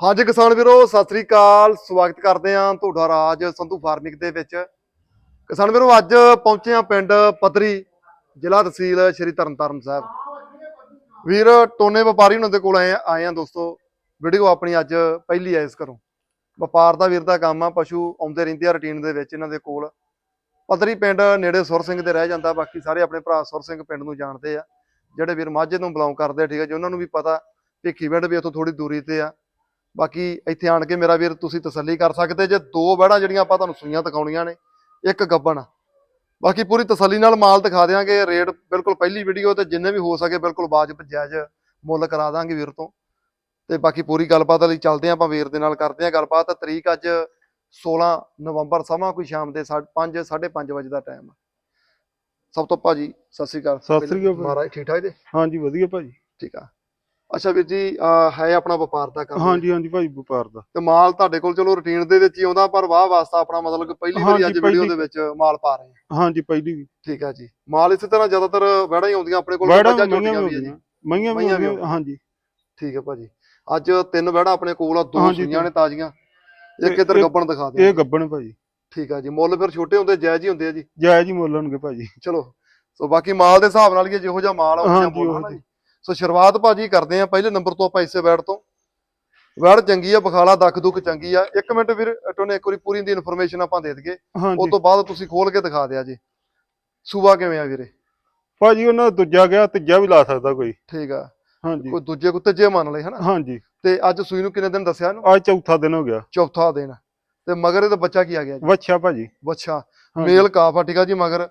ਹਾਂਜੀ ਕਿਸਾਨ ਵੀਰੋ, ਸਤਿ ਸ੍ਰੀ ਅਕਾਲ। ਸਵਾਗਤ ਕਰਦੇ ਹਾਂ ਤੁਹਾਡਾ ਰਾਜ ਸੰਧੂ ਫਾਰਮਿੰਗ ਦੇ ਵਿੱਚ। ਕਿਸਾਨ ਵੀਰੋ, ਅੱਜ ਪਹੁੰਚੇ ਹਾਂ ਪਿੰਡ ਪਤਰੀ ਜ਼ਿਲ੍ਹਾ ਤਹਿਸੀਲ ਸ਼੍ਰੀ ਤਰਨਤਾਰਨ ਸਾਹਿਬ। ਵੀਰ, ਟੋਨੇ ਵਪਾਰੀ ਉਹਨਾਂ ਦੇ ਕੋਲ ਆਏ ਆਏ ਆ ਦੋਸਤੋ। ਵੀਡੀਓ ਆਪਣੀ ਅੱਜ ਪਹਿਲੀ ਹੈ ਇਸ ਘਰੋਂ। ਵਪਾਰ ਦਾ ਵੀਰ ਦਾ ਕੰਮ ਆ, ਪਸ਼ੂ ਆਉਂਦੇ ਰਹਿੰਦੇ ਆ ਰੁਟੀਨ ਦੇ ਵਿੱਚ ਇਹਨਾਂ ਦੇ ਕੋਲ। ਪਤਰੀ ਪਿੰਡ ਨੇੜੇ ਸੁਰ ਸਿੰਘ ਦੇ ਰਹਿ ਜਾਂਦਾ, ਬਾਕੀ ਸਾਰੇ ਆਪਣੇ ਭਰਾ ਸੁਰ ਸਿੰਘ ਪਿੰਡ ਨੂੰ ਜਾਣਦੇ ਆ। ਜਿਹੜੇ ਵੀਰ ਮਾਝੇ ਤੋਂ ਬਿਲੋਂਗ ਕਰਦੇ ਆ, ਠੀਕ ਹੈ ਜੀ, ਉਹਨਾਂ ਨੂੰ ਵੀ ਪਤਾ। ਭਿੱਖੀ ਪਿੰਡ ਵੀ ਇੱਥੋਂ ਥੋੜੀ ਦੂਰੀ ਤੇ ਆ। ਬਾਕੀ ਇੱਥੇ ਆਣ ਕੇ ਮੇਰਾ ਵੀਰ ਤੁਸੀਂ ਤਸੱਲੀ ਕਰ ਸਕਦੇ ਜੇ ਦੋ ਬਹਿੜਾਂ ਜਿਹੜੀਆਂ ਆਪਾਂ ਤੁਹਾਨੂੰ ਸੂਈਆਂ ਦਿਖਾਉਣੀਆਂ ਨੇ ਇੱਕ ਗੱਬਣ ਬਾਕੀ ਪੂਰੀ ਤਸੱਲੀ ਨਾਲ ਮਾਲ ਦਿਖਾ ਦਿਆਂਗੇ ਰੇਟ ਬਿਲਕੁਲ ਪਹਿਲੀ ਵੀਡੀਓ ਤੇ ਜਿੰਨੇ ਵੀ ਹੋ ਸਕੇ ਬਿਲਕੁਲ ਵਾਜਬ ਜਾਇਜ਼ ਮੁੱਲ ਕਰਾ ਦਾਂਗੇ ਵੀਰ ਤੋਂ। ਤੇ ਬਾਕੀ ਪੂਰੀ ਗੱਲਬਾਤ ਲਈ ਚੱਲਦੇ ਆਂ ਆਪਾਂ ਵੀਰ ਦੇ ਨਾਲ ਕਰਦੇ ਆਂ ਗੱਲਬਾਤ। ਤਰੀਕ ਅੱਜ 16 ਨਵੰਬਰ ਸਮਾਂ ਕੋਈ ਸ਼ਾਮ ਦੇ 5 5:30 ਵਜੇ ਦਾ ਟਾਈਮ ਸਭ ਤੋਂ ਭਾਜੀ ਸਤਿ ਸ੍ਰੀ ਅਕਾਲ। ਸਤਿ ਸ੍ਰੀ ਅਕਾਲ। ਮਹਾਰਾਜ ਠੀਕ ਠਾਕ ਜੀ? ਹਾਂਜੀ ਵਧੀਆ ਭਾਜੀ। ਠੀਕ ਆ। ਅੱਛਾ ਵੀਰ ਜੀ ਆਹ ਹੈ ਆਪਣਾ ਵਪਾਰ ਦਾ ਕੰਮ? ਹਾਂਜੀ ਹਾਂਜੀ ਭਾਈ ਵਪਾਰ ਦਾ। ਤੇ ਮਾਲ ਤੁਹਾਡੇ ਕੋਲ ਚਲੋ ਰੁਟੀਨ ਦੇ ਵਿੱਚ ਹੀ ਆਉਂਦਾ ਪਰ ਵਾਹ ਵਾਸਤਾ ਆਪਣਾ ਮਤਲਬ ਕਿ ਪਹਿਲੀ ਵਾਰੀ ਹਾਂਜੀ, ਅੱਜ ਵੀਡੀਓ ਪਹਿਲੀ- ਦੇ ਵਿੱਚ ਮਾਲ ਪਾ ਰਹੇ ਹਾਂ। ਹਾਂਜੀ ਪਹਿਲੀ ਵੀ। ਠੀਕ ਆ ਜੀ। ਮਾਲ ਇਸੇ ਤਰ੍ਹਾਂ ਜ਼ਿਆਦਾਤਰ ਵੜਾ ਹੀ ਆਉਂਦੀਆਂ ਆਪਣੇ ਕੋਲ ਵੈੜਾਂ ਮਈਆਂ ਵੀ ਆ ਜੀ। ਹੁੰਦੀਆਂ ਮਈਆਂ ਵੀ ਮਈਆਂ ਵੀ ਹੁੰਦੀਆਂ ਹਾਂਜੀ। ਠੀਕ ਹੈ ਭਾਜੀ। ਅੱਜ ਤਿੰਨ ਵੜਾ ਆਪਣੇ ਕੋਲ ਆ ਦੋ ਹਾਂਜੀ, ਸੂਈਆਂ ਨੇ ਤਾਜ਼ੀਆਂ। ਇੱਕ ਇਧਰ ਇਹ- ਗੱਬਣ ਦਿਖਾ ਦਿਓ। ਇਹ ਗੱਬਣ ਭਾਜੀ। ਠੀਕ ਆ ਜੀ। ਮੁੱਲ ਫਿਰ ਛੋਟੇ ਹੁੰਦੇ ਜਾਇਜ਼ ਹੀ ਹੁੰਦੇ ਆ ਜੀ। ਜਾਇਜ਼ ਹੀ ਮੁੱਲ ਹੋਣਗੇ ਭਾਜੀ। ਚਲੋ ਸੋ ਬਾਕੀ ਮਾਲ ਦੇ ਹਿਸਾਬ ਨਾਲ ਹੀ ਆ, ਜਿਹੋ ਜਿਹਾ ਮਾਲ ਆ ਉਹ ਜਿਹਾ। ਹਾਂਜੀ, ਮੁੱਲ ਜੀ ਸੋ ਸ਼ੁਰੂਆਤ ਭਾਜੀ ਕਰਦੇ ਆ ਪਹਿਲੇ ਨੰਬਰ ਤੋਂ ਆਪਾਂ ਇਸੇ ਵੈੜ ਤੋਂ। ਵੈੜ ਚੰਗੀ ਆ ਬਖਾਲਾ ਦੱਖ ਦੁੱਖ ਚੰਗੀ ਆ। ਇੱਕ ਮਿੰਟ ਵੀਰ ਟੋਨੇ ਇੱਕ ਵਾਰੀ ਪੂਰੀ ਦੀ ਇਨਫੋਰਮੇਸ਼ਨ ਆਪਾਂ ਦੇ ਦਈਏ। ਉਸ ਤੋਂ ਬਾਅਦ ਤੁਸੀਂ ਖੋਲ ਕੇ ਦਿਖਾ ਦਿਆ ਜੀ। ਸੂਬਾ ਕਿਵੇਂ ਆ ਵੀਰੇ? ਭਾਜੀ ਉਹਨਾਂ ਦੂਜਾ ਗਿਆ ਤੀਜਾ ਵੀ ਲਾ ਸਕਦਾ ਕੋਈ। ਠੀਕ ਆ। ਹਾਂਜੀ। ਕੋਈ ਦੂਜੇ ਕੁੱਤੇ ਜੇ ਮੰਨ ਲਏ ਹਨਾ? ਹਾਂਜੀ। ਤੇ ਅੱਜ ਸੂਈ ਨੂੰ ਕਿੰਨੇ ਦਿਨ ਦੱਸਿਆ ਇਹਨੂੰ? ਅੱਜ ਚੌਥਾ ਦਿਨ ਹੋ ਗਿਆ। ਚੌਥਾ ਦਿਨ। ਤੇ ਮਗਰ ਇਹਦਾ ਬੱਚਾ ਕੀ ਆ ਗਿਆ ਜੀ? ਵੱਛਾ ਭਾਜੀ। ਬੱਚਾ। ਹਾਂਜੀ। ਮੇਲ ਕਾਫ ਆ ਠੀਕ ਆ ਜੀ ਮਗਰ।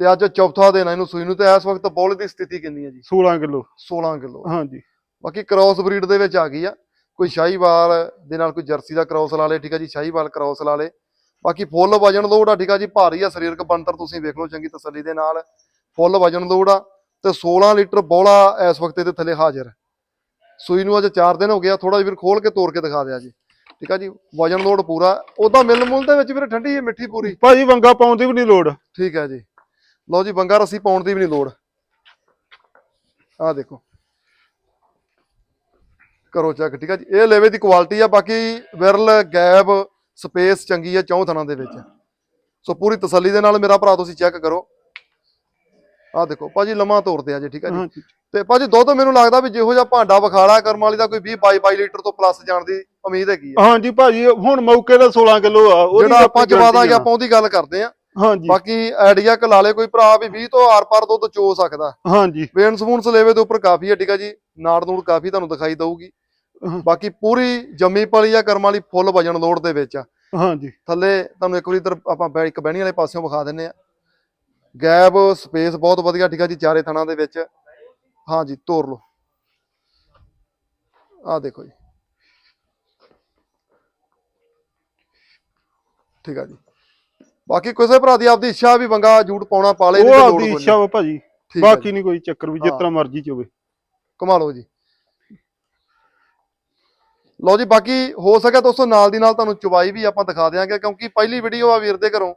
ਤੇ ਅੱਜ ਚੌਥਾ ਦਿਨ ਆ ਇਹਨੂੰ ਸੂਈ ਨੂੰ ਤੇ ਇਸ ਵਕਤ ਬੋਲ ਦੀ ਸਥਿਤੀ ਕਿੰਨੀ ਹੈ ਜੀ? 16 ਕਿਲੋ। 16 ਕਿਲੋ। ਹਾਂਜੀ। ਬਾਕੀ ਕ੍ਰਾਸ ਬਰੀਡ ਦੇ ਵਿੱਚ ਆ ਗਈ ਆ। ਕੋਈ ਸ਼ਾਹੀਵਾਲ ਦੇ ਨਾਲ ਕੋਈ ਜਰਸੀ ਦਾ ਕ੍ਰਾਸ ਲਾ ਲੇ ਠੀਕ ਆ ਜੀ? ਸ਼ਾਹੀਵਾਲ ਕ੍ਰਾਸ ਲਾ ਲੇ। ਬਾਕੀ ਫੁੱਲ ਵਜਨ ਲੋੜ ਆ ਠੀਕ ਆ ਜੀ? ਭਾਰੀ ਆ ਸਰੀਰਕ ਬਣਤਰ ਤੁਸੀਂ ਵੇਖ ਲਓ ਚੰਗੀ ਤਸੱਲੀ ਦੇ ਨਾਲ। ਫੁੱਲ ਵਜਨ ਲੋੜ ਆ ਤੇ 16 ਲੀਟਰ ਬੋਲਾ ਇਸ ਵਕਤ ਇਹਦੇ ਥੱਲੇ ਹਾਜ਼ਰ। ਸੂਈ ਨੂੰ ਅੱਜ 4 ਦਿਨ ਹੋ ਗਿਆ ਥੋੜਾ ਜਿਹਾ ਵੀਰ ਖੋਲ ਕੇ ਤੋੜ ਕੇ ਦਿਖਾ ਦਿਆ ਜੀ। ਠੀਕ ਆ ਜੀ? ਵਜਨ ਲੋਡ ਪੂਰਾ। ਉਹਦਾ ਮਿਲ ਮੁੱਲ ਦੇ ਵਿੱਚ ਵੀਰ ਠੰਡੀ ਹੈ ਮਿੱਠੀ ਪੂਰੀ। ਭਾਜੀ ਵੰਗਾ ਪਾਉਣ ਦੀ ਵੀ ਨਹੀਂ ਲੋੜ। ਠੀਕ ਹੈ ਜੀ। ਲਓ ਜੀ ਬੰਗਾ ਰੱਸੀ ਪਾਉਣ ਦੀ ਵੀ ਨਹੀਂ ਲੋੜ। ਆਹ ਦੇਖੋ। ਕਰੋ ਚੈੱਕ ਠੀਕ ਹੈ ਜੀ? ਇਹ ਲੈਵੇ ਦੀ ਕੁਆਲਿਟੀ ਆ ਬਾਕੀ ਵਿਰਲ ਗੈਪ ਸਪੇਸ ਚੰਗੀ ਆ ਚੌਂ ਥਣਾਂ ਦੇ ਵਿੱਚ। ਸੋ ਪੂਰੀ ਤਸੱਲੀ ਦੇ ਨਾਲ ਮੇਰਾ ਭਰਾ ਤੁਸੀਂ ਚੈੱਕ ਕਰੋ। ਆਹ ਦੇਖੋ ਭਾਜੀ ਲੰਮਾ ਤੋਰਦੇ ਆ ਜੀ ਠੀਕ ਹੈ ਜੀ ਤੇ ਭਾਜੀ ਦੁੱਧ ਮੈਨੂੰ ਲੱਗਦਾ ਵੀ ਜਿਹੋ ਜਿਹਾ ਭਾਂਡਾ ਵਿਖਾਲਾ ਕਰਮ ਵਾਲੀ ਦਾ ਕੋਈ 20 22 22 ਲੀਟਰ ਤੋਂ ਪਲੱਸ ਜਾਣ ਦੀ ਉਮੀਦ ਹੈਗੀ ਆ। ਹਾਂਜੀ ਭਾਜੀ ਹੁਣ ਮੌਕੇ ਦਾ 16 ਕਿਲੋ ਆ ਉਹਦੀ ਜਿਹੜਾ ਆਪਾਂ ਆਪਣੀ ਜਵਾ ਦਾਂਗੇ guarantee ਆ। ਆਪਾਂ ਉਹਦੀ ਗੱਲ ਕਰਦੇ ਆ। ਹਾਂਜੀ। ਬਾਕੀ ਆਈਡੀਆ ਕਲਾ ਲੇ ਕੋਈ ਭਰਾ ਵੀ 20 ਤੋਂ ਆਰ-ਪਾਰ ਦੁੱਧ ਚੋ ਸਕਦਾ। ਹਾਂਜੀ। ਵੇਨ ਸਪੂਨਸ ਲੈਵੇ ਦੇ ਉੱਪਰ ਕਾਫੀ ਹੈ ਠੀਕ ਜੀ। ਨਾੜ ਨੂੜ ਕਾਫੀ ਤੁਹਾਨੂੰ ਦਿਖਾਈ ਦਊਗੀ। ਬਾਕੀ ਪੂਰੀ ਜੰਮੀ ਪਲੀ ਆ ਕਰਮ ਵਾਲੀ ਫੁੱਲ ਵਜਨ ਲੋਡ ਦੇ ਵਿੱਚ ਆ। ਹਾਂਜੀ। ਥੱਲੇ ਤੁਹਾਨੂੰ ਇੱਕ ਵਾਰੀ ਇਧਰ ਆਪਾਂ ਇੱਕ ਬਹਿਣੀ ਵਾਲੇ ਪਾਸਿਓਂ ਵਿਖਾ ਦਿੰਨੇ ਆ। ਗੈਪ ਸਪੇਸ ਬਹੁਤ ਵਧੀਆ ਠੀਕ ਹੈ ਜੀ ਚਾਰੇ ਥਣਾਂ ਦੇ ਵਿੱਚ। ਹਾਂਜੀ ਤੋਰ ਲਓ। ਆਹ ਦੇਖੋ ਜੀ। ਠੀਕ ਆ ਜੀ। ਬਾਕੀ ਕਿਸੇ ਭਰਾ ਦੀ ਆਪਦੀ ਇੱਛਾ ਵੀ ਬੰਗਾ ਜੂਟ ਪਾਉਣਾ ਪਾ ਲੇ ਉਹ ਆਪਦੀ ਇੱਛਾ। ਵਾ ਭਾਜੀ। ਬਾਕੀ ਨਹੀਂ ਕੋਈ ਚੱਕਰ ਵੀ ਜਿਸ। ਤਰ੍ਹਾਂ ਮਰਜ਼ੀ ਚ ਹੋਵੇ। ਕਮਾ ਲਓ ਜੀ। ਲਓ ਜੀ ਬਾਕੀ ਹੋ ਸਕਿਆ ਦੋਸਤੋ ਨਾਲ ਦੀ ਨਾਲ ਤੁਹਾਨੂੰ ਚੁਬਾਈ ਵੀ ਆਪਾਂ ਦਿਖਾ ਦਿਆਂਗੇ ਕਿਉਂਕਿ ਪਹਿਲੀ ਵੀਡੀਓ ਆ ਵੀਰ ਦੇ ਘਰੋਂ।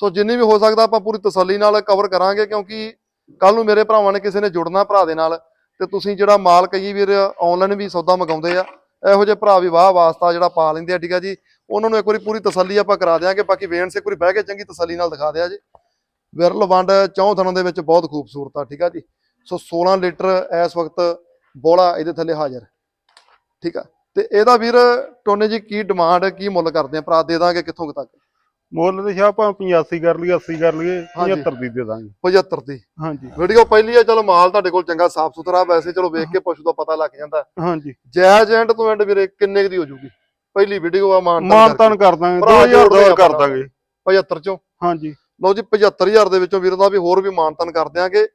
ਸੋ ਜਿੰਨੀ ਵੀ ਹੋ ਸਕਦਾ ਆਪਾਂ ਪੂਰੀ ਤਸੱਲੀ ਨਾਲ ਕਵਰ ਕਰਾਂਗੇ ਕਿਉਂਕਿ ਕੱਲ ਨੂੰ ਮੇਰੇ ਭਰਾਵਾਂ ਨੇ ਕਿਸੇ ਨੇ ਜੁੜਨਾ ਭਰਾ ਦੇ ਨਾਲ ਤੇ ਤੁਸੀਂ ਜਿਹੜਾ ਮਾਲ ਕਈ ਵੀਰ ਆਨਲਾਈਨ ਵੀ ਸੌਦਾ ਮੰਗਾਉਂਦੇ ਆ ਇਹੋ ਜਿਹੇ ਭਰਾ ਵੀ ਵਾਹ ਵਾਸਤਾ ਜਿਹੜਾ ਪਾ ਲੈਂਦੇ ਆ ਠੀਕ ਆ ਜੀ। ਉਹਨਾਂ ਨੂੰ ਇੱਕ ਵਾਰੀ ਪੂਰੀ ਤਸੱਲੀ ਆਪਾਂ ਕਰਾ ਦਿਆਂਗੇ ਬਾਕੀ ਵੇਣ ਸੇ ਵਾਰੀ ਬਹਿ ਕੇ ਚੰਗੀ ਤਸੱਲੀ ਨਾਲ ਦਿਖਾ ਦਿਆ ਜੀ। ਵਿਰਲ ਵੰਡ ਚੌਂ ਥਣਾਂ ਦੇ ਵਿੱਚ ਬਹੁਤ ਖੂਬਸੂਰਤ ਆ ਠੀਕ ਆ ਜੀ। ਸੋ 16 ਲੀਟਰ ਇਸ ਵਕਤ ਬੋਲਾ ਇਹਦੇ ਥੱਲੇ ਹਾਜ਼ਰ ਠੀਕ ਆ। ਤੇ ਇਹਦਾ ਵੀਰ ਟੋਨੇ ਜੀ ਕੀ ਡਿਮਾਂਡ ਕੀ ਮੁੱਲ ਕਰਦੇ ਆ? ਭਰਾ ਦੇ ਦਾਂਗੇ ਕਿੱਥੋਂ ਤੱਕ? ਮੁੱਲ ਤੇ ਸ਼ਾਹ ਆਪਾਂ 85 ਕਰ ਲਈਏ 80 ਕਰ ਲਈਏ ਹਾਂਜੀ। 75 ਦੀ ਦੇ ਦਾਂਗੇ। 75 ਦੀ। ਹਾਂਜੀ। ਵੀਡੀਓ ਪਹਿਲੀ ਆ ਚਲੋ ਮਾਲ ਤੁਹਾਡੇ ਕੋਲ ਚੰਗਾ ਸਾਫ਼ ਸੁਥਰਾ ਵੈਸੇ ਚਲੋ ਵੇਖ ਕੇ ਪਸ਼ੂ ਦਾ ਪਤਾ ਲੱਗ ਜਾਂਦਾ। ਹਾਂਜੀ। ਜੈਜ ਐਂਡ ਤੋਂ ਐਂਡ ਵੀਰੇ ਕਿੰਨੇ ਕੁ ਦੀ ਹੋ ਜੂਗੀ? ਪਹਿਲੀ ਵੀਡੀਓ ਆ ਮਾਨ ਮਾਨ ਤਾਨ ਕਰ ਦਾਂਗੇ ਭਰਾ 2000 ਜੋੜਦੇ ਦਾ ਕਰ। ਦਾਂਗੇ। 75 ਚੋਂ। ਹਾਂਜੀ। ਲਓ ਜੀ 75000 ਦੇ ਵਿੱਚੋਂ ਵੀਰ ਦਾ ਵੀ ਹੋਰ ਵੀ ਮਾਨਤਨ ਕਰ ਦਿਆਂਗੇ।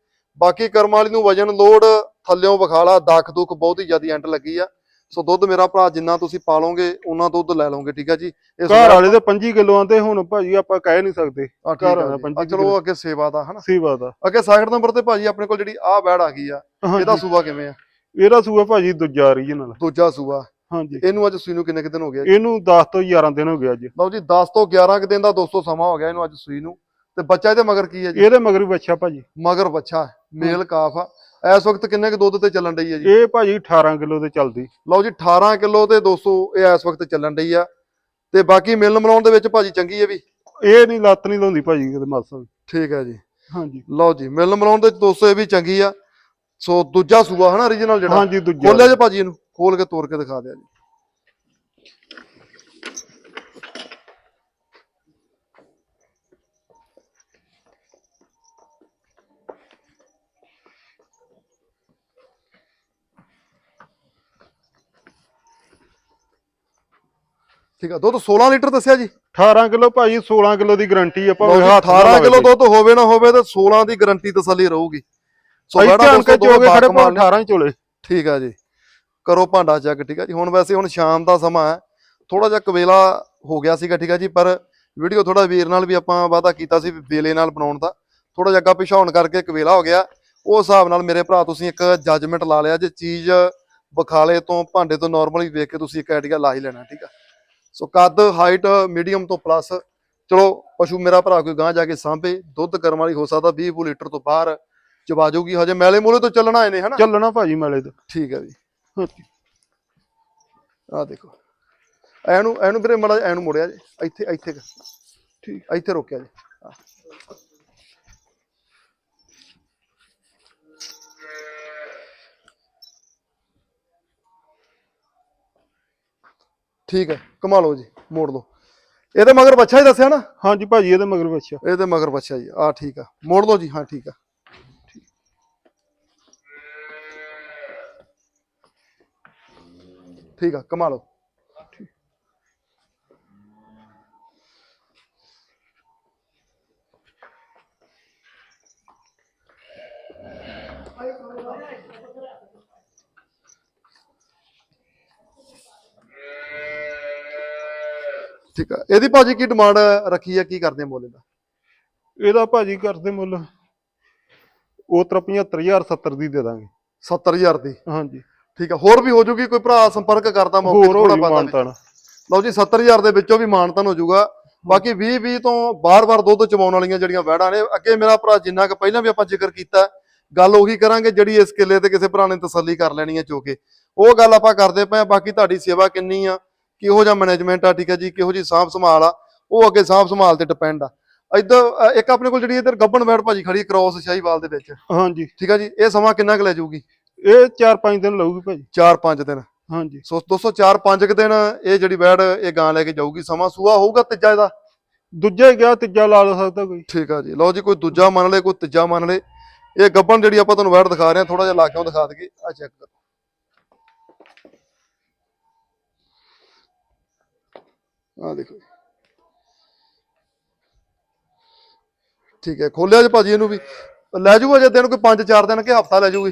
ਬਾਕੀ ਕਰਮ ਵਾਲੀ ਨੂੰ ਵਜਨ ਲੋਡ ਥੱਲਿਓਂ ਵਿਖਾਲਾ ਦੱਖ ਦੁੱਖ ਬਹੁਤ ਹੀ ਜ਼ਿਆਦੀ ਐਂਟ ਲੱਗੀ ਆ। ਸੋ ਦੁੱਧ ਮੇਰਾ ਭਰਾ ਜਿੰਨਾ ਤੁਸੀਂ ਪਾਲੋਗੇ ਉਹਨਾਂ ਦੁੱਧ ਲੈ ਲਓਗੇ ਠੀਕ ਆ ਜੀ? ਇਸ ਘਰ ਵਾਲੇ ਦੇ 25 ਕਿਲੋਆਂ ਤੇ ਹੁਣ ਭਾਜੀ ਆਪਾਂ ਕਹਿ ਨਹੀਂ ਸਕਦੇ। ਆ ਠੀਕ ਘਰ ਆ ਵਾਲਾ ਜੀ। 25 ਆ ਚਲੋ ਅੱਗੇ ਸੇਵਾ ਦਾ ਹਨਾ? ਸੇਵਾ ਦਾ। ਅੱਗੇ ਸਾਈਡ ਨੰਬਰ ਤੇ ਭਾਜੀ ਆਪਣੇ ਕੋਲ ਜਿਹੜੀ ਆ ਬੈੜ ਆ ਗਈ ਆ ਇਹਦਾ ਹਾਂਜੀ ਸੂਆ ਕਿਵੇਂ ਆ? ਇਹਦਾ ਸੂਆ ਭਾਜੀ ਦੂਜਾ ਓਰੀਜਨਲ ਦੂਜਾ ਸੂਆ। ਹਾਂਜੀ। ਇਹਨੂੰ ਅੱਜ ਸੂਈ ਨੂੰ ਕਿੰਨੇ ਕੁ ਦਿਨ ਹੋ ਗਏ ਇਹਨੂੰ 10 ਤੋਂ 11 ਦਿਨ ਹੋ ਗਿਆ ਜੀ। ਲਓ ਜੀ 10 ਤੋਂ 11 ਕੁ ਦਿਨ ਦਾ ਦੋਸਤੋ ਸਮਾਂ ਹੋ ਗਿਆ ਇਹਨੂੰ ਅੱਜ ਸੂਈ ਨੂੰ। ਤੇ ਬੱਚਾ ਇਹਦੇ ਮਗਰ ਕੀ ਹੈ ਜੀ? ਇਹਦੇ ਮਗਰ ਵੀ ਬੱਚਾ ਭਾਜੀ। ਮਗਰ ਬੱਚਾ ਮੇਲ ਕਾਫ ਆ। ਇਸ ਵਕਤ ਕਿੰਨੇ ਕੁ ਦੁੱਧ ਤੇ ਚੱਲਣ ਡਈ ਹੈ ਜੀ? ਇਹ ਭਾਜੀ 18 ਕਿਲੋ ਤੇ ਚੱਲਦੀ। ਲਓ ਜੀ 18 ਕਿਲੋ ਤੇ 200 ਇਹ ਇਸ ਵਕਤ ਚੱਲਣ ਡਈ ਆ। ਤੇ ਬਾਕੀ ਮਿਲਣ ਮਲਾਉਣ ਦੇ ਵਿੱਚ ਭਾਜੀ ਚੰਗੀ ਹੈ ਵੀ? ਇਹ ਨਹੀਂ ਲੱਤ ਨਹੀਂ ਲਾਉਂਦੀ ਭਾਜੀ ਕਿਤੇ ਮਾਸਾ ਵੀ। ਠੀਕ ਹੈ ਜੀ। ਹਾਂਜੀ। ਲਓ ਜੀ ਮਿਲਣ ਮਲਾਉਣ ਦੇ ਵਿੱਚ 200 ਇਹ ਵੀ ਚੰਗੀ ਆ। ਸੋ ਦੂਜਾ ਸੂਆ ਹਨਾ origignal ਜਿਹੜਾ? ਹਾਂਜੀ ਦੂਜਾ। ਖੋਲਿਆ ਜੇ ਭਾਜੀ ਇਹਨੂੰ? ਖੋਲ ਕੇ ਤੋੜ ਕੇ ਦਿਖਾ ਦਿਆ ਜੀ। ਠੀਕ ਆ ਦੁੱਧ 16 ਲੀਟਰ ਦੱਸਿਆ ਜੀ। 18 ਕਿਲੋ ਭਾਜੀ 16 ਕਿਲੋ ਦੀ ਗਾਰੰਟੀ ਆ ਲਓ ਭਾਵੇਂ ਜੀ, ਹੱਥ ਨਾਲ 18 ਕਿਲੋ। ਦੁੱਧ ਹੋਵੇ ਨਾ ਹੋਵੇ ਤੇ 16 ਦੀ ਗਾਰੰਟੀ ਤਸੱਲੀ ਰਹੂਗੀ। ਸੋ ਕੇ ਖੜੇ ਬਾਕਮਾਲ ਭਾਵੇਂ 18 ਹੀ ਚੋਲੇ। ਠੀਕ ਆ ਜੀ। ਕਰੋ ਭਾਂਡਾ ਚੱਕ ਠੀਕ ਆ ਜੀ? ਹੁਣ ਵੈਸੇ ਹੁਣ ਸ਼ਾਮ ਦਾ ਸਮਾਂ ਹੈ। ਥੋੜਾ ਜਿਹਾ ਕਵੇਲਾ ਹੋ ਗਿਆ ਸੀਗਾ ਠੀਕ ਆ ਜੀ? ਪਰ ਵੀਡੀਓ ਥੋੜਾ ਵੀਰ ਨਾਲ ਵੀ ਆਪਾਂ ਵਾਅਦਾ ਕੀਤਾ ਸੀ ਵੀ ਵੇਲੇ ਨਾਲ ਬਣਾਉਣ ਦਾ। ਥੋੜਾ ਜਿਹਾ ਅੱਗਾ ਪਿਛਾ ਹੋਣ ਕਰਕੇ ਕਵੇਲਾ ਹੋ ਗਿਆ। ਉਸ ਹਿਸਾਬ ਨਾਲ ਮੇਰੇ ਭਰਾ ਤੁਸੀਂ ਇੱਕ ਜੱਜਮੈਂਟ ਲਾ ਲਿਆ ਜੇ ਚੀਜ਼ ਬਖਾਲੇ ਤੋਂ ਭਾਂਡੇ ਤੋਂ ਨਾਰਮਲੀ ਵੇਖ ਕੇ ਤੁਸੀਂ ਇੱਕ ਆਈਡੀਆ ਲਾ ਹੀ ਲੈਣਾ ਠੀਕ ਆ? ਸੋ ਕੱਦ ਹਾਈਟ ਮੀਡੀਅਮ ਤੋਂ ਪਲੱਸ ਚਲੋ ਪਸ਼ੂ ਮੇਰਾ ਭਰਾ ਕੋਈ ਗਾਂ ਜਾ ਕੇ ਸਾਂਭੇ ਦੁੱਧ ਕਰਮ ਵਾਲੀ ਹੋ ਸਕਦਾ 20 ਕੁ ਲੀਟਰ ਤੋਂ ਬਾਹਰ ਚਵਾ ਜਾਊਗੀ ਹਜੇ ਮੈਲੇ ਮੂਲੇ ਤੋਂ ਚੱਲਣਾ ਆਏ ਨੇ ਹਨਾ? ਚੱਲਣਾ ਭਾਜੀ ਮੇਲੇ ਤੇ। ਠੀਕ ਹੈ ਜੀ। ਆਹ ਦੇਖੋ। ਐਨੂੰ ਐਨੂੰ ਵੀਰੇ ਮੜਾ ਐਨੂੰ ਮੁੜਿਆ ਜੀ। ਇੱਥੇ ਇੱਥੇ। ਠੀਕ ਇੱਥੇ ਰੋਕਿਆ ਜੀ। ਠੀਕ ਹੈ ਕਮਾ ਲਓ ਜੀ ਮੋੜ ਲਓ। ਇਹਦੇ ਮਗਰ ਬੱਚਾ ਹੀ ਦੱਸਿਆ ਨਾ? ਹਾਂਜੀ ਭਾਜੀ ਇਹਦੇ ਮਗਰ ਬੱਚਾ ਇਹਦੇ ਮਗਰ ਬੱਚਾ ਜੀ ਆ। ਠੀਕ ਆ। ਮੋੜ ਲਓ ਜੀ ਹਾਂ ਠੀਕ ਆ ਠੀਕ। ਠੀਕ ਆ ਕਮਾ ਲਓ ਠੀਕ ਆ ਇਹਦੀ ਭਾਜੀ ਕੀ ਡਿਮਾਂਡ ਰੱਖੀ ਆ ਕੀ ਕਰਦੇ ਮੁੱਲ ਦਾ ਇਹਦਾ ਭਾਜੀ ਕਰਦੇ ਮੁੱਲ ਉਹ ਤਾਂ 75000 70 ਦੀ ਦੇ ਦਾਂਗੇ। 70000 ਦੀ? ਹਾਂਜੀ। ਠੀਕ ਆ ਹੋਰ ਵੀ ਹੋ ਜੂਗੀ ਕੋਈ ਭਰਾ ਸੰਪਰਕ ਕਰਦਾ ਮੌਕੇ ਤੇ ਥੋੜਾ ਪਤਾ ਲਓ ਜੀ 70000 ਦੇ ਵਿੱਚੋਂ ਵੀ ਮਾਨਤਨ ਹੋ ਜਾਊਗਾ ਬਾਕੀ 20 20 ਤੋਂ ਬਾਰ-ਬਾਰ ਦੁੱਧ ਚਵਾਉਣ ਵਾਲੀਆਂ ਜਿਹੜੀਆਂ ਵੈੜਾਂ ਨੇ ਅੱਗੇ ਮੇਰਾ ਭਰਾ ਜਿੰਨਾ ਕਿ ਪਹਿਲਾਂ ਵੀ ਆਪਾਂ ਜ਼ਿਕਰ ਕੀਤਾ ਗੱਲ ਉਹੀ ਕਰਾਂਗੇ ਜਿਹੜੀ ਇਸ ਕਿੱਲੇ ਤੇ ਕਿਸੇ ਭਰਾ ਨੇ ਤਸੱਲੀ ਕਰ ਲੈਣੀ ਹੈ ਚੋ ਕੇ ਉਹ ਗੱਲ ਆਪਾਂ ਕਰਦੇ ਪਏ ਆ ਬਾਕੀ ਤੁਹਾਡੀ ਸੇਵਾ ਕਿੰਨੀ ਆ ਕਿਹੋ ਜਿਹਾ ਮੈਨੇਜਮੈਂਟ ਆ ਠੀਕ ਹੈ ਜੀ ਕਿਹੋ ਜੀ ਸਾਂਭ ਸੰਭਾਲ ਆ ਉਹ ਅੱਗੇ ਸਾਂਭ ਸੰਭਾਲ ਤੇ ਡਿਪੈਂਡ ਆ। ਇੱਧਰ ਇੱਕ ਆਪਣੇ ਕੋਲ ਜਿਹੜੀ ਇੱਧਰ ਗੱਬਣ ਵੈੜ ਭਾਜੀ ਖੜੀ ਕ੍ਰੋਸ ਸ਼ਾਹੀਵਾਲ ਦੇ ਵਿੱਚ। ਹਾਂਜੀ। ਠੀਕ ਆ ਜੀ ਇਹ ਸਮਾਂ ਕਿੰਨਾ ਕੁ ਲੈ ਜਾਊਗੀ ਇਹ 4-5 ਦਿਨ ਲਊਗੀ ਭਾਜੀ 4-5 ਦਿਨ। ਹਾਂਜੀ। ਸੋ ਦੋਸਤੋ 4-5 ਕੁ ਦਿਨ ਇਹ ਜਿਹੜੀ ਵੈੜ ਇਹ ਗਾਂ ਲੈ ਕੇ ਜਾਊਗੀ ਸਮਾਂ ਸੂਆ ਹੋਊਗਾ ਤੀਜਾ ਇਹਦਾ? ਦੂਜਾ ਹੀ ਗਿਆ ਤੀਜਾ ਲਾ ਲਾ ਸਕਦਾ ਕੋਈ। ਠੀਕ ਆ ਜੀ। ਲਓ ਜੀ ਕੋਈ ਦੂਜਾ ਮੰਨ ਲੇ ਕੋਈ ਤੀਜਾ ਮੰਨ ਲੇ ਇਹ ਗੱਬਣ ਜਿਹੜੀ ਆਪਾਂ ਤੁਹਾਨੂੰ ਵੈੜ ਦਿਖਾ ਰਹੇ ਹਾਂ ਥੋੜਾ ਜਿਹਾ ਲਾ ਕੇ ਉਹ ਦਿਖਾ ਦਈਏ। ਆ ਚੈੱਕ ਕਰੋ। ਆ ਦੇਖੋ। ਠੀਕ ਹੈ ਖੋਲਿਆ ਜੀ ਭਾਜੀ ਇਹਨੂੰ ਵੀ। ਲੈ ਜਾਊਗਾ ਜੇ ਦਿਨ ਕੋਈ 5-4 ਦਿਨ ਕਿ ਹਫਤਾ ਲੈ ਜਾਊਗੀ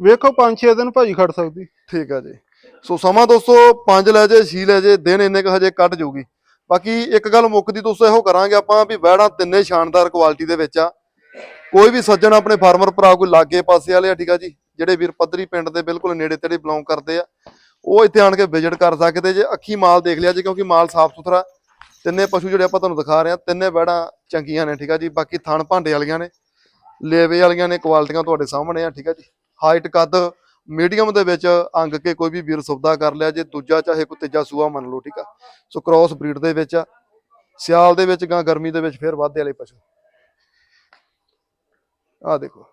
ਵੇਖੋ 5-6 ਦਿਨ ਭਾਜੀ ਖੜ ਸਕਦੀ। ਠੀਕ ਆ ਜੀ। ਸੋ ਸਮਾਂ ਦੋਸਤੋ 5 ਲੈ ਜੇ 6 ਲੈ ਜੇ, ਦਿਨ ਇੰਨੇ ਕ ਹਜੇ ਕੱਟ ਜਾਊਗੀ ਬਾਕੀ ਇੱਕ ਗੱਲ ਮੁੱਕਦੀ ਦੋਸਤੋ, ਇਹੋ ਕਰਾਂਗੇ ਆਪਾਂ ਵੀ ਵੈੜਾਂ ਤਿੰਨੇ ਸ਼ਾਨਦਾਰ ਕੁਆਲਿਟੀ ਦੇ ਵਿੱਚ ਆ। ਕੋਈ ਵੀ ਸੱਜਣ ਆਪਣੇ ਫਾਰਮਰ ਭਰਾ ਕੋਈ ਲਾਗੇ ਪਾਸੇ ਵਾਲੇ ਆ, ਠੀਕ ਆ ਜੀ, ਜਿਹੜੇ ਵੀਰ ਪੱਧਰੀ ਪਿੰਡ ਦੇ ਬਿਲਕੁਲ ਨੇੜੇ ਤੇੜੇ ਬਿਲੋਂਗ ਕਰਦੇ ਆ, ਉਹ ਇੱਥੇ ਆਣ ਕੇ ਵਿਜ਼ਿਟ ਕਰ ਸਕਦੇ ਜੇ। ਅੱਖੀ ਮਾਲ ਦੇਖ ਲਿਆ ਜੀ, ਕਿਉਂਕਿ ਮਾਲ ਸਾਫ਼ ਸੁਥਰਾ। ਤਿੰਨੇ ਪਸ਼ੂ ਜਿਹੜੇ ਆਪਾਂ ਤੁਹਾਨੂੰ ਦਿਖਾ ਰਹੇ ਆ, ਤਿੰਨੇ ਵੈੜਾਂ ਚੰਗੀਆਂ ਨੇ, ਠੀਕ ਆ ਜੀ। ਬਾਕੀ ਥਣ ਭਾਂਡੇ ਵਾਲੀਆਂ ਨੇ, ਲੇਵੇ ਵਾਲੀਆਂ ਨੇ ਕੁਆਲਿਟੀਆਂ ਤੁਹਾਡੇ ਸਾਹਮਣੇ ਆ, ਠੀਕ ਆ ਜੀ। ਹਾਈਟ ਕੱਦ, ਮੀਡੀਅਮ ਦੇ ਵਿੱਚ ਅੰਗ ਕੇ ਕੋਈ ਵੀ ਵੀਰ ਸੌਦਾ ਕਰ ਲਿਆ, ਜੇ ਦੂਜਾ ਚਾਹੇ ਕੋਈ ਤੀਜਾ ਸੂਆ ਮੰਨ ਲਓ, ਠੀਕ ਆ। ਸੋ ਕ੍ਰਾਸ ਬਰੀਡ ਦੇ ਵਿੱਚ ਆ ਸਿਆਲ ਦੇ ਵਿੱਚ ਗਾਂ ਗਰਮੀ ਦੇ ਵਿੱਚ ਫਿਰ ਵਾਧੇ ਵਾਲੇ ਪਸ਼ੂ। ਆ ਦੇਖੋ।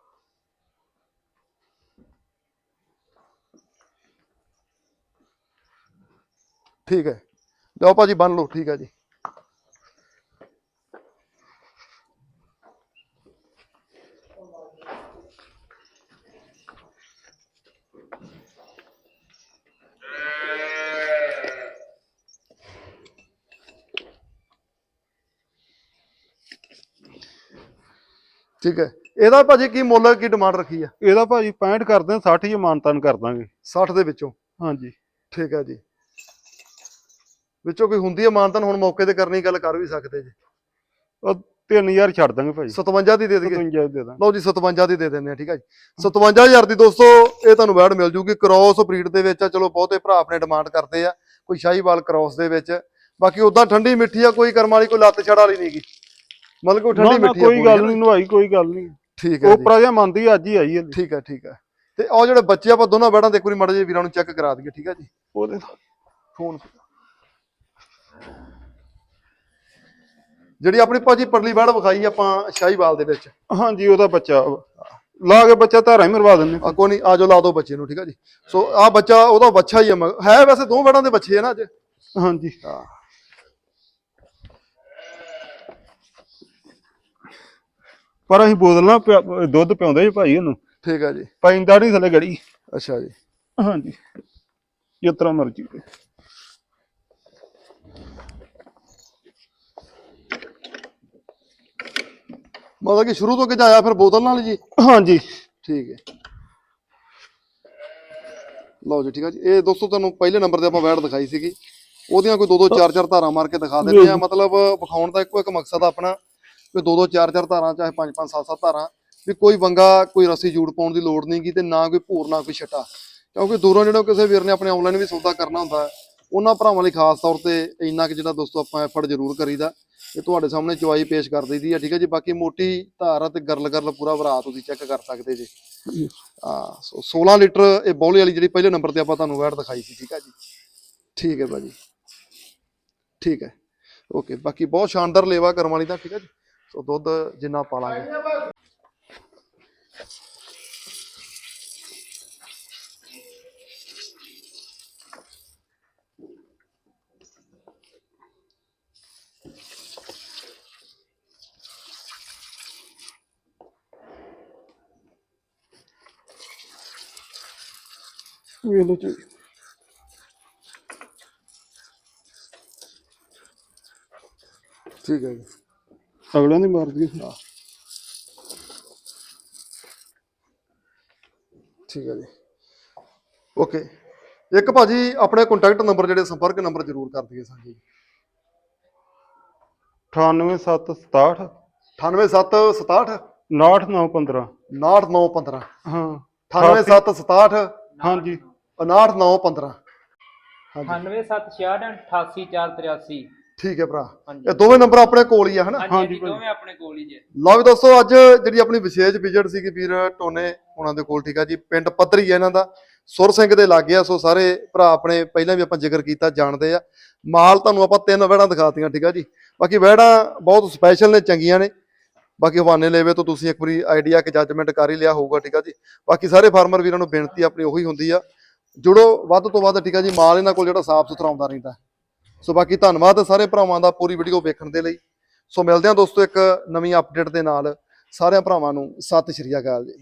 ਠੀਕ ਹੈ। ਲਓ ਭਾਜੀ, ਬੰਨ ਲਓ, ਠੀਕ ਹੈ ਜੀ। ਠੀਕ ਹੈ। ਇਹਦਾ ਭਾਜੀ ਕੀ ਮੁੱਲ ਕੀ ਡਿਮਾਂਡ ਰੱਖੀ ਆ? ਇਹਦਾ ਭਾਜੀ 65 ਕਰਦੇ 60 ਹੀ ਮਾਨਤਾਨ ਕਰ ਦਾਂਗੇ 60 ਦੇ ਵਿੱਚੋਂ? ਹਾਂਜੀ। ਠੀਕ ਹੈ ਜੀ। ਵਿੱਚੋਂ ਕੋਈ ਹੁੰਦੀ ਹੈ ਮਾਨਤਨ ਹੁਣ ਮੌਕੇ ਤੇ ਕਰਨੀ ਗੱਲ ਕਰ ਵੀ ਸਕਦੇ ਜੀ। ਉਹ 3000 ਛੱਡ ਦਾਂਗੇ ਭਾਜੀ। 57 ਦੀ ਦੇ ਦਈਏ। 57 ਦੇ ਦਾਂਗੇ। ਲਓ ਜੀ 57 ਦੀ ਦੇ ਦਿੰਦੇ ਆ ਠੀਕ ਹੈ ਜੀ। 57000 ਦੀ ਦੋਸਤੋ ਇਹ ਤੁਹਾਨੂੰ ਵੈੜ ਮਿਲ ਜੂਗੀ। ਕ੍ਰਾਸ ਬਰੀਡ ਦੇ ਵਿੱਚ ਆ ਚਲੋ ਬਹੁਤੇ ਭਰਾ ਆਪਣੇ ਡਿਮਾਂਡ ਕਰਦੇ ਆ। ਕੋਈ ਸ਼ਾਹੀਵਾਲ ਕ੍ਰਾਸ ਦੇ ਵਿੱਚ। ਬਾਕੀ ਉਦਾਂ ਠੰਡੀ ਮਿੱਠੀ ਆ ਕੋਈ ਕਰਮ ਵਾਲੀ ਕੋਈ ਲੱਤ ਛੜ ਵਾਲੀ ਨਹੀਂਗੀ ਮਤਲਬ ਕੋਈ ਠੰਡੀ ਮਿੱਠੀ ਆ ਕੋਈ ਗੱਲ ਹੈ? ਨਹੀਂ ਨਵਾਈ ਕੋਈ ਗੱਲ ਨਹੀਂ। ਠੀਕ ਹੈ ਉਹ ਜੀ। ਪ੍ਰਾਜਾ ਮੰਨਦੀ ਅੱਜ ਹੀ ਆਈ ਹੈ ਠੀਕ ਹੈ ਠੀਕ ਹੈ। ਤੇ ਉਹ ਜਿਹੜੇ ਬੱਚੇ ਆਪਾਂ ਦੋਨਾਂ ਬੈੜਾਂ ਦੇ ਇੱਕ ਵਾਰੀ ਮਾੜਾ ਜਿਹਾ ਵੀਰਾਂ ਨੂੰ ਚੈੱਕ ਕਰਾ ਦਈਏ ਠੀਕ ਹੈ ਜੀ? ਉਹਦੇ ਫੋਨ। ਜਿਹੜੀ ਆਪਣੀ ਭਾਜੀ ਪਰਲੀ ਬੈੜ ਵਿਖਾਈ ਆਪਾਂ ਸ਼ਾਹੀਵਾਲ ਦੇ ਵਿੱਚ। ਹਾਂਜੀ ਉਹਦਾ ਬੱਚਾ। ਲਾ ਕੇ ਬੱਚਾ ਧਾਰਾਂ ਹੀ ਮਰਵਾ ਦਿੰਦੇ। ਆ ਕੋਈ ਨਹੀਂ ਆਜੋ ਲਾ ਦਿਓ ਬੱਚੇ ਨੂੰ ਠੀਕ ਹੈ ਜੀ। ਸੋ ਆ ਬੱਚਾ ਉਹਦਾ ਬੱਚਾ ਹੀ ਹੈ ਹੈ ਵੈਸੇ ਦੋ ਬੈੜਾਂ ਦੇ ਬੱਚੇ ਆ ਨਾ ਅੱਜ? ਹਾਂਜੀ। ਹਾਂ। ਪਰ ਅਸੀਂ ਬੋਤਲਾਂ ਪਿਆ- ਦੁੱਧ ਪਿਆਉਂਦੇ ਜੀ ਭਾਈ ਉਹਨੂੰ। ਠੀਕ ਹੈ ਜੀ। ਪੈਂਦਾ ਨਹੀਂ ਥੱਲੇ ਗੜੀ। ਅੱਛਾ ਜੀ। ਹਾਂਜੀ। ਜਿਸ ਤਰ੍ਹਾਂ ਮਰਜ਼ੀ ਮਤਲਬ ਕਿ ਸ਼ੁਰੂ ਤੋਂ ਕਿ ਜਾਇਆ ਫਿਰ ਬੋਤਲ ਨਾਲ ਜੀ? ਹਾਂਜੀ। ਠੀਕ ਹੈ। ਲਓ ਜੀ ਠੀਕ ਹੈ ਜੀ। ਇਹ ਦੋਸਤੋ ਤੁਹਾਨੂੰ ਪਹਿਲੇ ਨੰਬਰ ਤੇ ਆਪਾਂ ਵੈਡ ਦਿਖਾਈ ਸੀਗੀ। ਉਹਦੀਆਂ ਕੋਈ ਦੋ ਦੋ ਚਾਰ ਚਾਰ ਧਾਰਾਂ ਮਾਰ ਕੇ ਦਿਖਾ ਦਿੰਦੇ ਆ। ਮਤਲਬ ਵਿਖਾਉਣ ਦਾ ਇੱਕੋ ਇੱਕ ਮਕਸਦ ਆ ਆਪਣਾ। ਕਿ ਦੋ ਦੋ ਚਾਰ ਚਾਰ ਧਾਰਾਂ ਚਾਹੇ ਪੰਜ ਪੰਜ ਸੱਤ ਸੱਤ ਧਾਰਾਂ ਵੀ ਕੋਈ ਬੰਗਾ ਕੋਈ ਰੱਸੀ ਜੂੜ ਪਾਉਣ ਦੀ ਲੋੜ ਨਹੀਂ ਗੀ ਤੇ ਨਾ ਕੋਈ ਭੂਰ ਨਾ ਕੋਈ ਛਟਾ। ਕਿਉਂਕਿ ਦੂਰੋਂ ਜਿਹੜਾ ਕਿਸੇ ਵੀਰ ਨੇ ਆਪਣੇ ਆਨਲਾਈਨ ਵੀ ਸੌਦਾ ਕਰਨਾ ਹੁੰਦਾ ਉਹਨਾਂ ਭਰਾਵਾਂ ਲਈ ਖਾਸ ਤੌਰ ਤੇ ਇੰਨਾ ਕਿ ਜਿਹੜਾ ਦੋਸਤੋ ਆਪਾਂ ਐਫਰਟ ਜ਼ਰੂਰ ਕਰੀਦਾ ਇਹ ਤੁਹਾਡੇ ਸਾਹਮਣੇ ਚਵਾਈ ਪੇਸ਼ ਕਰ ਦਈਦੀ ਆ ਠੀਕ ਹੈ ਜੀ? ਬਾਕੀ ਮੋਟੀ ਧਾਰ ਆ ਤੇ ਗਰਲ ਗਰਲ ਪੂਰਾ ਭਰਾ ਤੁਸੀਂ ਚੈੱਕ ਕਰ ਸਕਦੇ ਜੀ। ਸੋ 16 ਲੀਟਰ ਇਹ ਬੌਲੇ ਵਾਲੀ ਜਿਹੜੀ ਪਹਿਲੇ ਨੰਬਰ ਤੇ ਆਪਾਂ ਤੁਹਾਨੂੰ ਵੈਟ ਦਿਖਾਈ ਸੀ ਠੀਕ ਹੈ ਜੀ? ਠੀਕ ਹੈ ਭਾਜੀ। ਠੀਕ ਹੈ। ਓਕੇ ਬਾਕੀ ਬਹੁਤ ਸ਼ਾਨਦਾਰ ਲੇਵਾ ਕਰਮ ਵਾਲੀ ਦਾ ਠੀਕ ਹੈ ਜੀ? ਸੋ ਦੁੱਧ ਜਿੰਨਾ ਪਾਲਾਂਗੇ ਵੇਖ ਲਓ ਜੀ। ਠੀਕ ਹੈ ਜੀ। ਅਗਲਿਆਂ ਦੀ ਮਰਜ਼ੀ ਠੀਕ ਹੈ ਜੀ। ਓਕੇ। ਇੱਕ ਭਾਜੀ ਆਪਣੇ ਕੰਟੈਕਟ ਨੰਬਰ ਜਿਹੜੇ ਸੰਪਰਕ ਨੰਬਰ ਜ਼ਰੂਰ ਕਰ ਦਈਏ ਸਾਂਝੇ 98767 98767 98915 98915 ਹਾਂ। 98767 ਹਾਂਜੀ। 98915 98766 88483 ਠੀਕ ਹੈ ਭਰਾ। ਇਹ ਦੋਵੇਂ ਨੰਬਰ ਆਪਣੇ ਕੋਲ ਹੀ ਆ ਹਨਾ? ਹਾਂਜੀ ਦੋਵੇਂ ਆਪਣੇ ਕੋਲ ਹੀ ਜੇ। ਲਓ ਵੀ ਦੋਸਤੋ ਅੱਜ ਜਿਹੜੀ ਆਪਣੀ ਵਿਸ਼ੇਸ਼ ਵਿਜ਼ਿਟ ਸੀਗੀ ਵੀਰ ਟੋਨੇ ਉਹਨਾਂ ਦੇ ਕੋਲ ਠੀਕ ਆ ਜੀ। ਪਿੰਡ ਪੱਧਰੀ ਹੈ ਇਹਨਾਂ ਦਾ। ਸੁਰ ਸਿੰਘ ਦੇ ਲਾਗੇ ਆ ਸੋ ਸਾਰੇ ਭਰਾ ਆਪਣੇ ਪਹਿਲਾਂ ਵੀ ਆਪਾਂ ਜ਼ਿਕਰ ਕੀਤਾ ਜਾਣਦੇ ਆ। ਮਾਲ ਤੁਹਾਨੂੰ ਆਪਾਂ ਤਿੰਨ ਵਹਿੜਾਂ ਦਿਖਾਤੀਆਂ ਠੀਕ ਆ ਜੀ। ਬਾਕੀ ਵਹਿੜਾਂ ਬਹੁਤ ਸਪੈਸ਼ਲ ਨੇ ਚੰਗੀਆਂ ਨੇ। ਬਾਕੀ ਹਵਾਨੇ ਲੈਵੇ ਤੋਂ ਤੁਸੀਂ ਇੱਕ ਵਾਰੀ ਆਈਡੀਆ ਕਿ ਜੱਜਮੈਂਟ ਕਰ ਹੀ ਲਿਆ ਹੋਊਗਾ ਠੀਕ ਆ ਜੀ। ਬਾਕੀ ਸਾਰੇ ਫਾਰਮਰ ਵੀਰਾਂ ਨੂੰ ਬੇਨਤੀ ਆਪਣੀ ਉਹੀ ਹੁੰਦੀ ਆ। ਜੁੜੋ ਵੱਧ ਤੋਂ ਵੱਧ ਠੀਕ ਆ ਜੀ। ਮਾਲ ਇਹਨਾਂ ਕੋਲ ਜਿਹੜਾ ਸਾਫ਼ ਸੁਥਰਾ ਆਉਂਦਾ ਰਹਿੰਦਾ। ਸੋ ਬਾਕੀ ਧੰਨਵਾਦ ਸਾਰੇ ਭਰਾਵਾਂ ਦਾ ਪੂਰੀ ਵੀਡੀਓ ਵੇਖਣ ਦੇ ਲਈ। ਸੋ ਮਿਲਦੇ ਹਾਂ ਦੋਸਤੋ ਇੱਕ ਨਵੀਂ ਅਪਡੇਟ ਦੇ ਨਾਲ। ਸਾਰਿਆਂ ਭਰਾਵਾਂ ਨੂੰ ਸਤਿ ਸ਼੍ਰੀ ਅਕਾਲ ਜੀ।